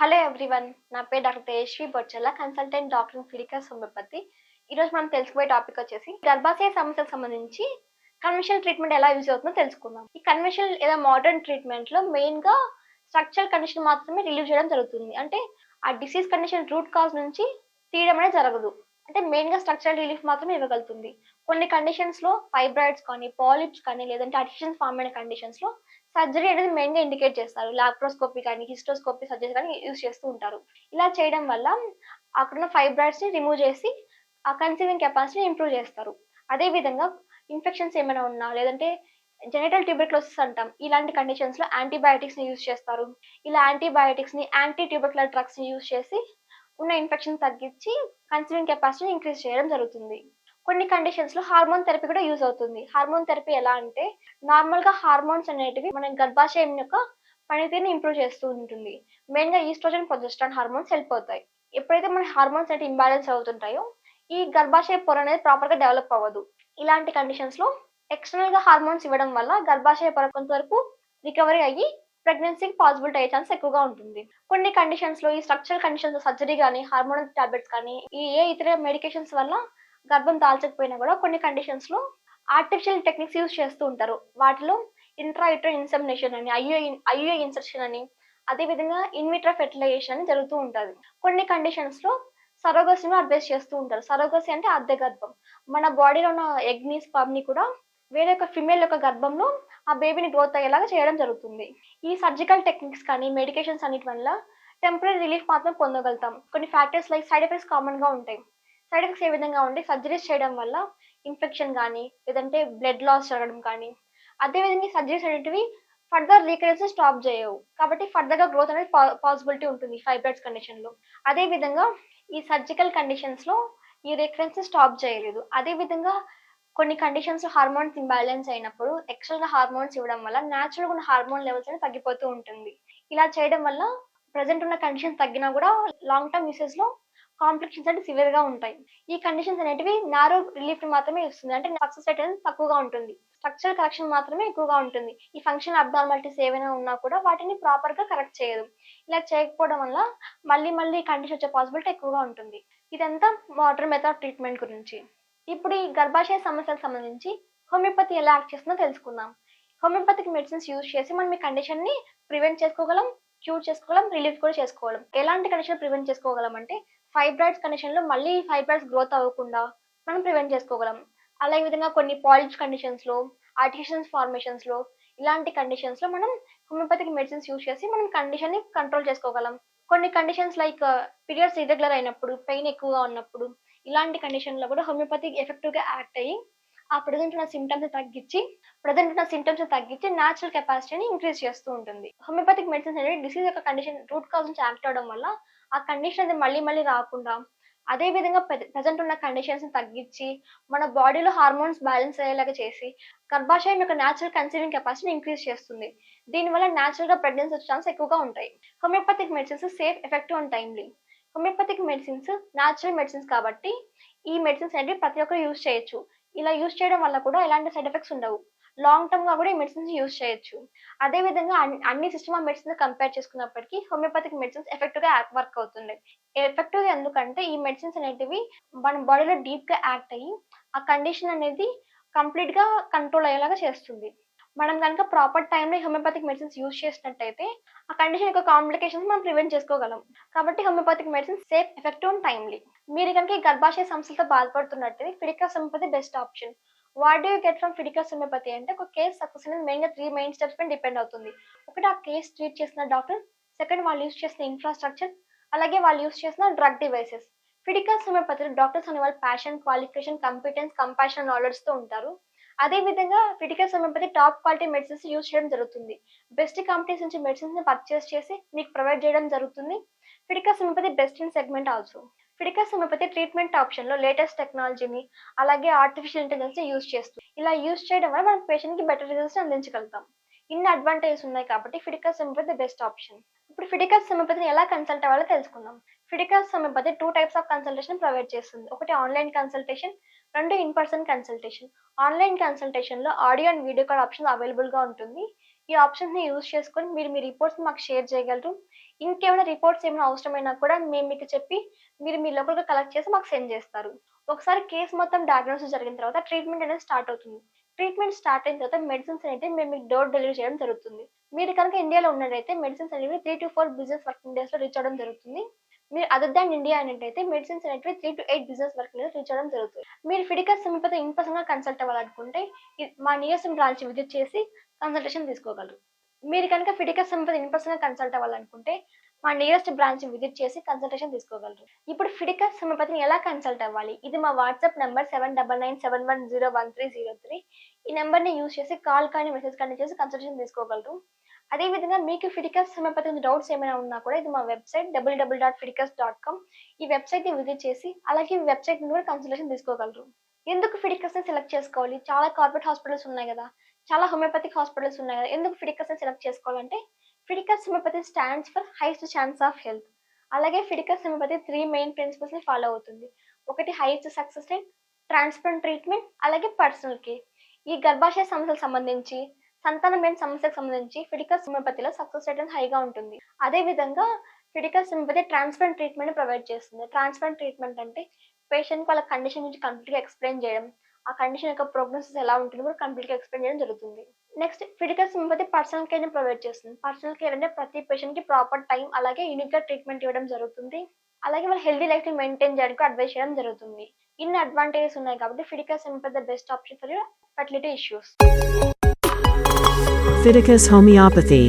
Hello everyone నా పేరు doctor Tejvi Bochchala consultant doctor in Fidicus homeopathy ఈరోజు మనం తెలుసుకోబోయే టాపిక్ వచ్చేసి గర్భాశయ సమస్యలకు సంబంధించి కన్వెన్షనల్ ట్రీట్మెంట్ ఎలా యూజ్ అవుతుందో తెలుసుకుందాం. ఈ కన్వెన్షనల్ లేదా మోడర్న్ ట్రీట్మెంట్లో మెయిన్గా స్ట్రక్చరల్ కండిషన్ మాత్రమే రిలీవ్ చేయడం జరుగుతుంది. అంటే ఆ డిసీజ్ కండిషన్ రూట్ కాజ్ నుంచి తీయడం అనేది జరగదు. అంటే మెయిన్గా స్ట్రక్చరల్ రిలీఫ్ మాత్రమే ఇవ్వగలుగుతుంది. కొన్ని కండిషన్స్లో ఫైబ్రాయిడ్స్ కానీ పాలిప్స్ కానీ లేదంటే అడిషన్స్ ఫామ్ అయిన కండిషన్స్లో సర్జరీ అనేది మెయిన్గా ఇండికేట్ చేస్తారు. లాప్రోస్కోపీ కానీ హిస్టోస్కోపీ సర్జరీ కానీ యూజ్ చేస్తూ ఉంటారు. ఇలా చేయడం వల్ల అక్కడున్న ఫైబ్రాయిడ్స్ని రిమూవ్ చేసి ఆ కన్సీవింగ్ కెపాసిటీని ఇంప్రూవ్ చేస్తారు. అదే విధంగా ఇన్ఫెక్షన్స్ ఏమైనా ఉన్నా లేదంటే జెనటల్ ట్యూబర్క్లోసిస్ అంటాం ఇలాంటి కండిషన్స్లో యాంటీబయాటిక్స్ని యూజ్ చేస్తారు. ఇలా యాంటీబయాటిక్స్ని యాంటీ ట్యూబర్క్యులర్ డ్రగ్స్ని యూజ్ చేసి ఉన్న ఇన్ఫెక్షన్ తగ్గించి కన్సీవింగ్ కెపాసిటీని ఇంక్రీజ్ చేయడం జరుగుతుంది. కొన్ని కండిషన్స్లో హార్మోన్ థెరపీ కూడా యూజ్ అవుతుంది. హార్మోన్ థెరపీ ఎలా అంటే నార్మల్గా హార్మోన్స్ అనేటివి మన గర్భాశయం యొక్క పనితీరుని ఇంప్రూవ్ చేస్తూ ఉంటుంది. మెయిన్గా ఈస్ట్రోజన్ ప్రొజెస్ట్రాన్ హార్మోన్స్ వెళ్ళిపోతాయి ఎప్పుడైతే మన హార్మోన్స్ అనేవి ఇంబ్యాలెన్స్ అవుతుంటాయో ఈ గర్భాశయ పొర అనేది ప్రాపర్గా డెవలప్ అవ్వదు. ఇలాంటి కండిషన్స్లో ఎక్స్టర్నల్గా హార్మోన్స్ ఇవ్వడం వల్ల గర్భాశయ పొర కొంతవరకు రికవరీ అయ్యి ప్రెగ్నెన్సీకి పాసిబిలిటీ అయ్యే ఛాన్స్ ఎక్కువగా ఉంటుంది. కొన్ని కండిషన్స్లో ఈ స్ట్రక్చర్ కండిషన్స్ సర్జరీ కానీ హార్మోనల్ టాబ్లెట్స్ కానీ ఈ ఏ ఇతర మెడికేషన్స్ వల్ల గర్భం దాల్చకపోయినా కూడా కొన్ని కండిషన్స్లో ఆర్టిఫిషియల్ టెక్నిక్స్ యూజ్ చేస్తూ ఉంటారు. వాటిలో ఇంట్రాయిట్రో ఇన్సెమినేషన్ అని ఐయో ఐయో ఇన్సర్షన్ అని అదే విధంగా ఇన్విట్రా ఫెర్టిలైజేషన్ అని జరుగుతూ ఉంటుంది. కొన్ని కండిషన్స్లో సరోగసిని అడ్వైస్ చేస్తూ ఉంటారు. సరోగసి అంటే అద్దె గర్భం. మన బాడీలో ఉన్న ఎగ్ని స్పమ్ని కూడా వేరే ఒక ఫిమేల్ యొక్క గర్భంలో ఆ బేబీని గ్రోత్ అయ్యేలాగా చేయడం జరుగుతుంది. ఈ సర్జికల్ టెక్నిక్స్ కానీ మెడికేషన్స్ అన్నిటి వల్ల టెంపరీ రిలీఫ్ మాత్రం పొందగలుగుతాం. కొన్ని ఫ్యాక్టర్స్ లైక్ సైడ్ ఎఫెక్ట్స్ కామన్గా ఉంటాయి. సైడ్ ఎఫెక్ట్స్ ఏ విధంగా ఉంటే సర్జరీస్ చేయడం వల్ల ఇన్ఫెక్షన్ కానీ లేదంటే బ్లడ్ లాస్ జరగడం కానీ అదేవిధంగా సర్జరీస్ అనేటివి ఫర్దర్ రీకరెన్స్ స్టాప్ చేయవు. కాబట్టి ఫర్దర్గా గ్రోత్ అనేది పాసిబిలిటీ ఉంటుంది ఫైబ్రాయిడ్స్ కండిషన్లో. అదేవిధంగా అదే విధంగా ఈ సర్జికల్ కండిషన్స్లో ఈ రికరెన్స్ స్టాప్ చేయలేదు. అదే విధంగా కొన్ని కండిషన్స్ హార్మోన్స్ ఇంబ్యాలెన్స్ అయినప్పుడు ఎక్స్ట్రా హార్మోన్స్ ఇవ్వడం వల్ల న్యాచురల్గా ఉన్న హార్మోన్ లెవెల్స్ అనేది తగ్గిపోతూ ఉంటుంది. ఇలా చేయడం వల్ల ప్రజెంట్ ఉన్న కండిషన్ తగ్గినా కూడా లాంగ్ టర్మ్ యూసేజ్లో కాంప్లికేషన్స్ అంటే సివియర్గా ఉంటాయి. ఈ కండిషన్స్ అనేటివి నారో రిలీఫ్ మాత్రమే ఇస్తుంది. అంటే సక్సెస్ రేట్ అనేది తక్కువగా ఉంటుంది. స్ట్రక్చరల్ కరెక్షన్ మాత్రమే ఎక్కువగా ఉంటుంది. ఈ ఫంక్షన్ అబ్నార్మాలిటీస్ ఏవైనా ఉన్నా కూడా వాటిని ప్రాపర్గా కరెక్ట్ చేయదు. ఇలా చేయకపోవడం వల్ల మళ్ళీ మళ్ళీ కండిషన్ వచ్చే పాసిబిలిటీ ఎక్కువగా ఉంటుంది. ఇదంతా వాటర్ మెథడ్ ట్రీట్మెంట్ గురించి. ఇప్పుడు ఈ గర్భాశయ సమస్యలకు సంబంధించి హోమియోపతి ఎలా యాక్ట్ చేస్తుందో తెలుసుకుందాం. హోమియోపతిక్ మెడిసిన్స్ యూజ్ చేసి మనం ఈ కండిషన్ని ప్రివెంట్ చేసుకోగలం క్యూర్ చేసుకోగలం రిలీఫ్ కూడా చేసుకోగలం. ఎలాంటి కండిషన్ ప్రివెంట్ చేసుకోగలం అంటే ఫైబ్రాయిడ్స్ కండిషన్లో మళ్ళీ ఫైబ్రాయిడ్స్ గ్రోత్ అవ్వకుండా మనం ప్రివెంట్ చేసుకోగలం. అలాగే విధంగా కొన్ని పాలిష్ కండిషన్స్లో ఆర్టిఫిషియల్స్ ఇలాంటి కండిషన్స్లో మనం హోమియోపతిక్ మెడిసిన్స్ యూజ్ చేసి మనం కండిషన్ని కంట్రోల్ చేసుకోగలం. కొన్ని కండిషన్స్ లైక్ పీరియడ్స్ ఇరెగ్యులర్ అయినప్పుడు పెయిన్ ఎక్కువగా ఉన్నప్పుడు ఇలాంటి కండిషన్లో కూడా హోమియోపతి ఎఫెక్టివ్గా యాక్ట్ అయ్యి ఆ ప్రజెంట్ ఉన్న సిమ్టమ్స్ తగ్గించి ప్రజెంట్ ఉన్న సిమ్టమ్స్ తగ్గించి న్యాచురల్ కెపాసిటీని ఇంక్రీజ్ చేస్తూ ఉంటుంది. హోమియోపతిక్ మెడిసిన్స్ అనేది డిసీజ్ యొక్క కండిషన్ రూట్ కాజ్ నుంచి యాక్ట్ అవడం వల్ల ఆ కండిషన్ అది మళ్ళీ మళ్ళీ రాకుండా అదే విధంగా ప్రజెంట్ ఉన్న కండిషన్స్ తగ్గించి మన బాడీలో హార్మోన్స్ బ్యాలెన్స్ అయ్యేలాగా చేసి గర్భాశయం యొక్క న్యాచురల్ కన్సీవింగ్ కెపాసిటీని ఇంక్రీజ్ చేస్తుంది. దీనివల్ల న్యాచురల్గా ప్రెగ్నెన్సీ వచ్చే ఛాన్స్ ఎక్కువగా ఉంటాయి. Homeopathic medicines safe effective and timely homeopathic medicines natural medicines కాబట్టి ఈ మెడిసిన్స్ అనేవి ప్రతి ఒక్కరు యూజ్ చేయొచ్చు. ఇలా యూస్ చేయడం వల్ల కూడా ఎలాంటి సైడ్ ఎఫెక్ట్స్ ఉండవు. లాంగ్ టర్మ్గా కూడా ఈ మెడిసిన్స్ యూజ్ చేయొచ్చు. అదే విధంగా అన్ని సిస్టమ్ ఆఫ్ మెడిసిన్స్ కంపేర్ చేసుకున్నప్పటికీ హోమియోపతిక్ మెడిసిన్స్ ఎఫెక్టివ్గా వర్క్ అవుతుంది ఎఫెక్టివ్గా ఎందుకంటే ఈ మెడిసిన్స్ అనేటివి మన బాడీలో డీప్గా యాక్ట్ అయ్యి ఆ కండిషన్ అనేది కంప్లీట్గా కంట్రోల్ అయ్యేలాగా చేస్తుంది. మనం కనుక ప్రాపర్ టైంలో హోమియోపతిక్ మెడిసిన్స్ యూజ్ చేసినట్టయితే ఆ కండిషన్ యొక్క కాంప్లికేషన్స్ మనం ప్రివెంట్ చేసుకోగలం. కాబట్టి homeopathic medicines safe effective and timely మీరు కనుక ఈ గర్భాశయ సమస్యలతో బాధపడుతున్నట్టయితే Fidicus homeopathy best option what do get from Fidicus homeopathy అంటే ఒక కేస్ సక్సెస్ అనేది మెయిన్గా త్రీ మెయిన్ స్టెప్స్ పైన డిపెండ్ అవుతుంది. ఒకటి ఆ కేస్ ట్రీట్ చేసిన డాక్టర్ సెకండ్ వాళ్ళు యూస్ చేసిన ఇన్ఫ్రాస్ట్రక్చర్ అలాగే వాళ్ళు యూస్ చేసిన డ్రగ్ డివైసెస్ ఫిడికస్ హోమియోపతిలో డాక్టర్స్ అనే వాళ్ళు ప్యాషన్ క్వాలిఫికేషన్ కంపిటెన్స్ కంపాషన్ నాలెడ్జ్తో ఉంటారు. అదే విధంగా Fidicus homeopathy top quality medicines use చేయడం జరుగుతుంది. బెస్ట్ కంపెనీస్ నుంచి మెడిసిన్స్ని పర్చేస్ చేసి మీకు ప్రొవైడ్ చేయడం జరుగుతుంది. Critical సమయంపై best in segment also critical homeopathy treatment ఆప్షన్లో లేటెస్ట్ టెక్నాలజీని అలాగే ఆర్టిఫిషియల్ ఇంటెలిజెన్స్ యూజ్ చేస్తుంది ఇలా యూజ్ చేయడం వల్ల మనం పేషెంట్కి బెటర్ రిజల్ట్స్ అందించగలుగుతాం. ఇన్ని అడ్వాంటేజెస్ ఉన్నాయి కాబట్టి ఫిడికల్ సమయపతి బెస్ట్ ఆప్షన్ ఇప్పుడు ఫిడికల్ సమయపతిని ఎలా కన్సల్ట్ అవ్వాలో తెలుసుకుందాం. ఫిడికల్ సమయపతి two types of consultation provide చేస్తుంది. ఒకటి ఆన్లైన్ కన్సల్టేషన్ రెండు in person consultation online కన్సల్టేషన్లో audio and video call option అవైలబుల్గా ఉంటుంది. ఈ ఆప్షన్స్ని యూజ్ చేసుకొని మీరు మీ రిపోర్ట్స్ మాకు షేర్ చేయగలరు. ఇంకేమైనా రిపోర్ట్స్ ఏమైనా అవసరమైనా కూడా మేము మీకు చెప్పి మీరు మీ లోకల్గా కలెక్ట్ చేసి మాకు సెండ్ చేస్తారు. ఒకసారి కేసు మొత్తం డయాగ్నోసిస్ జరిగిన తర్వాత ట్రీట్మెంట్ అనేది స్టార్ట్ అవుతుంది. ట్రీట్మెంట్ స్టార్ట్ అయిన తర్వాత మెడిసిన్స్ అనేది మేము మీకు డోర్ డెలివరీ చేయడం జరుగుతుంది. మీరు కనుక ఇండియాలో ఉన్నట్టయితే మెడిసిన్స్ అనేవి three to four business working డేస్లో రీచ్ అవ్వడం జరుగుతుంది. మీరు అదర్ దాన్ ఇండియా అన్నట్టయితే మెడిసిన్స్ అనేటివి three to eight business work మీద రీచ్ అవ్వడం జరుగుతుంది. మీరు ఫిడికస్ సమీపత ఇన్ పర్సన్గా కన్సల్ట్ అవ్వాలనుకుంటే మా నియోజకం బ్రాంచ్ విజిట్ చేసి కన్సల్టేషన్ తీసుకోగలరు. మీరు కనుక ఫిడికస్ సమీపత ఇన్ పర్సన్గా కన్సల్ట్ అవ్వాలనుకుంటే మా నియరెస్ట్ బ్రాంచ్ విజిట్ చేసి కన్సల్టేషన్ తీసుకోగలరు. ఇప్పుడు ఫిడికస్ సమపతిని ఎలా కన్సల్ట్ అవ్వాలి? ఇది మా WhatsApp number seven double nine seven one zero one three zero three ఈ నెంబర్ని యూస్ చేసి కాల్ కానీ మెసేజ్ కానీ చేసి కన్సల్టేషన్ తీసుకోగలరు. అదేవిధంగా మీకు ఫిడికస్ సమపతి డౌట్స్ ఏమైనా ఉన్నా కూడా ఇది మా website double double dot Fiticus dot com ఈ వెబ్సైట్ని విజిట్ చేసి అలాగే ఈ వెబ్సైట్ నుండి కూడా కన్సల్టేషన్ తీసుకోగలరు. ఎందుకు ఫిడికస్ని సెలెక్ట్ చేసుకోవాలి? చాలా కార్పొరేట్ హాస్పిటల్స్ ఉన్నాయి కదా. చాలా హోమియోపతిక్ హాస్పిటల్స్ ఉన్నాయి కదా. ఎందుకు ఫిడికస్ని సెలెక్ట్ చేసుకోవాలంటే Fiticus homeopathy stands for highest chance of health అలాగే ఫిడికస్ హోమియోపతి త్రీ మెయిన్ ప్రిన్సిపల్స్ని ఫాలో అవుతుంది. ఒకటి highest success rate transplant treatment అలాగే పర్సనల్ కేర్ ఈ గర్భాశయ సమస్యలకు సంబంధించి సంతానమైన సమస్యకు సంబంధించి ఫిడికస్ హోమియోపతిలో సక్సెస్ రేట్ అనేది హైగా ఉంటుంది. అదే విధంగా Fiticus homeopathy transplant treatment provide చేస్తుంది. ట్రాన్స్ప్లాంట్ ట్రీట్మెంట్ అంటే పేషెంట్ వాళ్ళ కండిషన్ గురించి కంప్లీట్గా ఎక్స్ప్లెయిన్ చేయడం. ఆ కండిషన్ యొక్క ప్రోగ్నోసిస్ ఎలా ఉంటుందో కూడా కంప్లీట్గా ఎక్స్ప్లెయిన్ చేయడం జరుగుతుంది. నెక్స్ట్ ఫిడికల్ సింపతి పర్సనల్ కేర్ని ప్రొవైడ్ చేస్తుంది. పర్సనల్ కేర్ అంటే ప్రతి పేషెంట్కి ప్రాపర్ టైం అలాగే యూనిక్గా ట్రీట్మెంట్ ఇవ్వడం జరుగుతుంది. అలాగే వాళ్ళ హెల్దీ లైఫ్ని మెయింటైన్ చేయడానికి అడ్వైస్ చేయడం జరుగుతుంది. ఇన్ని అడ్వాంటేజెస్ ఉన్నాయి కాబట్టి Fiticus homeopathy the best option for fertility issues Fiticus homeopathy.